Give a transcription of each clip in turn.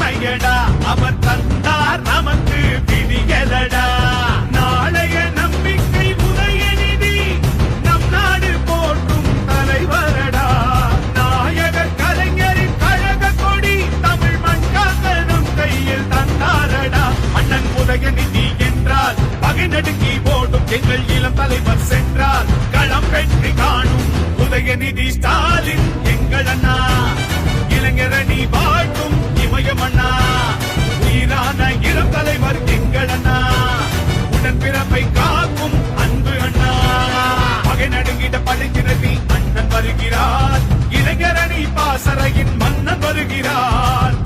விதியடா அவர் தந்தார் நமக்கு விதியலடா நாளைய நம்பிக்கை உதயநிதி நம் நாடு போற்றும் தலைவரடா. நாயகர் கலைஞரின் கழக கொடி தமிழ் மண் காக்க கையில் தந்தாரடா. அண்ணன் உதயநிதி என்றால் பகை நடுங்கி ஓடும் எங்கள் இளம் தலைவர் சென்றார் களம் வெற்றி காணும். உதயநிதி ஸ்டாலின் எங்கள் அண்ணா. பகை நடுங்கிட அண்ணன் வருகிறார். இளைஞரணி பாசறையின் மன்னன் வருகிறார்.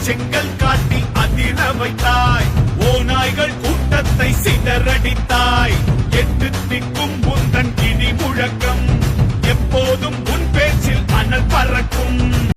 செங்கல் காட்டி அதிர வைத்தார். சிதறடித்தாய். எட்டு திக்கும் உந்தன் இடி